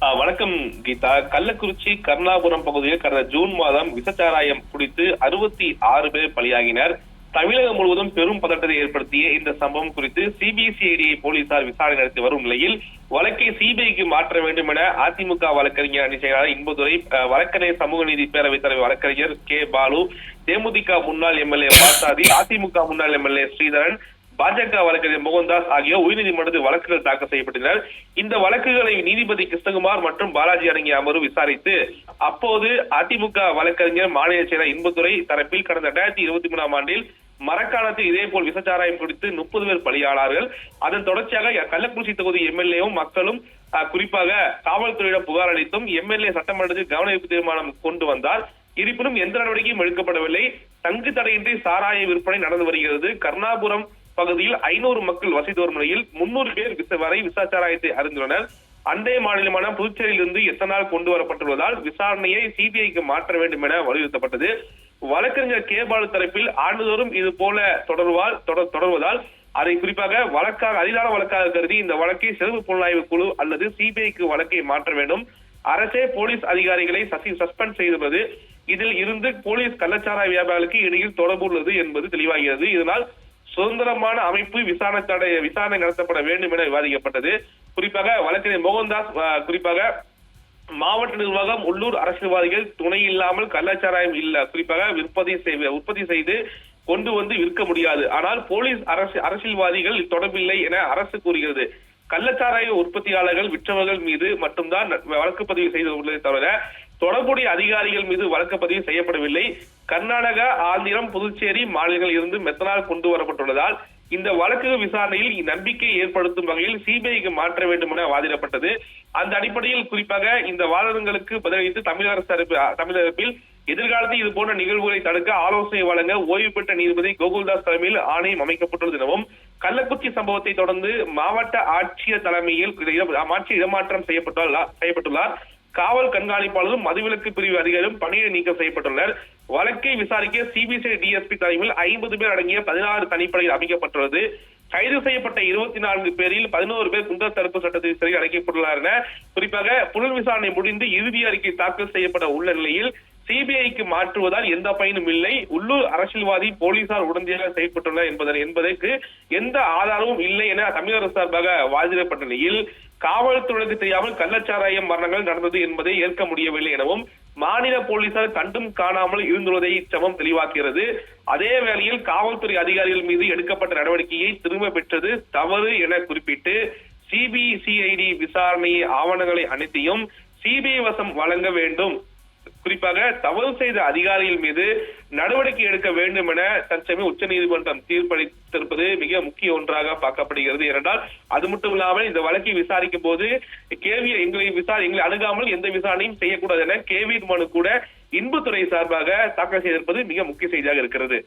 வணக்கம் கீதா. கள்ளக்குறிச்சி கருணாபுரம் பகுதியில் கடந்த ஜூன் மாதம் விசச்சாராயம் குடித்து அறுபத்தி ஆறு பேர் பலியாகினர். தமிழகம் முழுவதும் பெரும் பதட்டத்தை ஏற்படுத்திய இந்த சம்பவம் குறித்து சிபிசிஐடி போலீசார் விசாரணை நடத்தி வரும் நிலையில் வழக்கை சிபிஐக்கு மாற்ற வேண்டும் என அதிமுக வழக்கறிஞர் அணி செயலாளர் இன்பதுரை வழக்கறிஞர் சமூக நீதி பேரவைத் தலைவர் வழக்கறிஞர் கே பாலு தேமுதிக முன்னாள் எம்எல்ஏ பாசாதி அதிமுக முன்னாள் எம்எல்ஏ ஸ்ரீதரன் பாஜக வழக்கறிஞர் மோகன்தாஸ் ஆகியோர் உயர்நீதிமன்றத்தில் வழக்குகள் தாக்கல் செய்யப்பட்டனர். இந்த வழக்குகளை நீதிபதி கிருஷ்ணகுமார் மற்றும் பாலாஜி அடங்கிய அமர்வு விசாரித்து அப்போது அதிமுக வழக்கறிஞர் மாநில செயலர் இன்பதுரை தரப்பில் கடந்த இரண்டாயிரத்தி இருபத்தி மூணாம் ஆண்டில் மரக்காலத்தில் இதே போல் விசச்சாராயம் குறித்து முப்பது பேர் பலியானார்கள். அதன் தொடர்ச்சியாக கள்ளக்குறிச்சி தொகுதி எம்எல்ஏவும் மக்களும் குறிப்பாக காவல்துறையிடம் புகார் அளித்தும் எம்எல்ஏ சட்டமன்றத்தில் கவனிப்பு தீர்மானம் கொண்டு வந்தார். இருப்பினும் எந்த நடவடிக்கையும் எடுக்கப்படவில்லை. தங்கு தடையின்றி சாராய விற்பனை நடந்து வருகிறது. கருணாபுரம் பகுதியில் ஐநூறு மக்கள் வசித்து வரும் நிலையில் முன்னூறு பேர் வரை விசாச்சாராயத்தை அறிந்துள்ளனர். அண்டைய மாநிலமான புதுச்சேரியிலிருந்து எத்தனால் கொண்டு வரப்பட்டுள்ளதால் விசாரணையை சிபிஐக்கு மாற்ற வேண்டும் என வலியுறுத்தப்பட்டது. வழக்கறிஞர் கே பாலு தரப்பில் ஆண்டுதோறும் இது போல தொடர்வால் தொடர்வதால் அதை குறிப்பாக வழக்காக அரிதான வழக்காக கருதி இந்த வழக்கை சிறப்பு புலனாய்வு குழு அல்லது சிபிஐக்கு வழக்கை மாற்ற வேண்டும். அரசே போலீஸ் அதிகாரிகளை சசி சஸ்பெண்ட் செய்துள்ளது. இதில் இருந்து போலீஸ் கள்ளச்சாராய வியாபாரிகளுக்கு இடையில் தொடர்பு உள்ளது என்பது தெளிவாகிறது. இதனால் சுதந்திரமான அமைப்பு விசாரணை தடை விசாரணை நடத்தப்பட வேண்டும் என விவாதிக்கப்பட்டது. குறிப்பாக வழக்கறிஞர் மோகன்தாஸ் குறிப்பாக மாவட்ட நிர்வாகம் உள்ளூர் அரசியல்வாதிகள் துணை இல்லாமல் கள்ளச்சாராயம் இல்ல குறிப்பாக விற்பனை செய் உற்பத்தி செய்து கொண்டு வந்து விற்க முடியாது. ஆனால் போலீஸ் அரசு அரசியல்வாதிகள் தொடர்பில்லை என அரசு கூறுகிறது. கள்ளச்சாராய உற்பத்தியாளர்கள் விற்றவர்கள் மீது மட்டும்தான் வழக்கு பதிவு செய்துள்ளதை தவிர தொடர்புடைய அதிகாரிகள் மீது வழக்கு பதிவு செய்யப்படவில்லை. கர்நாடகா ஆந்திரம் புதுச்சேரி மாநிலங்களில் இருந்து மெத்தனால் கொண்டு வரப்பட்டுள்ளதால் இந்த வழக்கு விசாரணையில் நம்பிக்கை ஏற்படுத்தும் வகையில் சிபிஐக்கு மாற்ற வேண்டும் என வாதிடப்பட்டது. அந்த அடிப்படையில் குறிப்பாக இந்த வாதங்களுக்கு பதிலளித்து தமிழக அரசு தரப்பு தமிழக தரப்பில் எதிர்காலத்தில் இது போன்ற நிகழ்வுகளை தடுக்க ஆலோசனை வழங்க ஓய்வு பெற்ற நீதிபதி கோகுல்தாஸ் தலைமையில் ஆணையம் அமைக்கப்பட்டுள்ளது எனவும் கள்ளக்குறிச்சி சம்பவத்தை தொடர்ந்து மாவட்ட ஆட்சியர் தலைமையில் ஆட்சியர் இடமாற்றம் செய்யப்பட்டுள்ளார் செய்யப்பட்டுள்ளார். காவல் கண்காணிப்பாளரும் மதுவிலக்கு பிரிவு அதிகாரியும் பணியிட நீக்கம் செய்யப்பட்டுள்ளனர். வழக்கை விசாரிக்க சிபிசிஐ டிஎஸ்பி தலைமையில் ஐம்பது பேர் அடங்கிய பதினாறு தனிப்படையில் அமைக்கப்பட்டுள்ளது. கைது செய்யப்பட்ட இருபத்தி நான்கு பேரில் பதினோரு பேர் குண்டர் தடுப்பு சட்டத்தில் சிறையில் அடைக்கப்பட்டுள்ளார் என குறிப்பாக புலன் விசாரணை முடிந்து இறுதி அறிக்கை தாக்கல் செய்யப்பட உள்ள நிலையில் சிபிஐக்கு மாற்றுவதால் எந்த பயனும் இல்லை. உள்ளூர் அரசியல்வாதி போலீசார் உடனடியாக செயல்பட்டுள்ளனர் என்பதன் என்பதற்கு எந்த ஆதாரமும் இல்லை என தமிழக அரசு சார்பாக வாதிடப்பட்ட நிலையில் காவல்துறைக்கு தெரியாமல் கள்ளச்சாராயம் மரணங்கள் நடந்தது என்பதை ஏற்க முடியவில்லை எனவும் மாநில போலீசார் கண்டும் காணாமல் இருந்துள்ளதை இச்சமம் தெளிவாக்குகிறது அதே வேளையில் காவல்துறை அதிகாரிகள் மீது எடுக்கப்பட்ட நடவடிக்கையை திரும்ப பெற்றது தவறு என குறிப்பிட்டு சிபிசிஐடி விசாரணை ஆவணங்களை அனைத்தையும் சிபிஐ வசம் வழங்க வேண்டும். குறிப்பாக தவறு செய்த அதிகாரிகள் மீது நடவடிக்கை எடுக்க வேண்டும் என தற்சமயம் உச்சநீதிமன்றம் தீர்ப்பளித்திருப்பது மிக முக்கிய ஒன்றாக பார்க்கப்படுகிறது. ஏனென்றால் அது மட்டும் இல்லாமல் இந்த வழக்கை விசாரிக்கும் போது கேவி எங்களை விசாரி எங்களை அணுகாமல் எந்த விசாரணையும் செய்யக்கூடாது என கேவி மனு கூட இன்பத்துறை சார்பாக தாக்கல் செய்திருப்பது மிக முக்கிய செய்தியாக இருக்கிறது.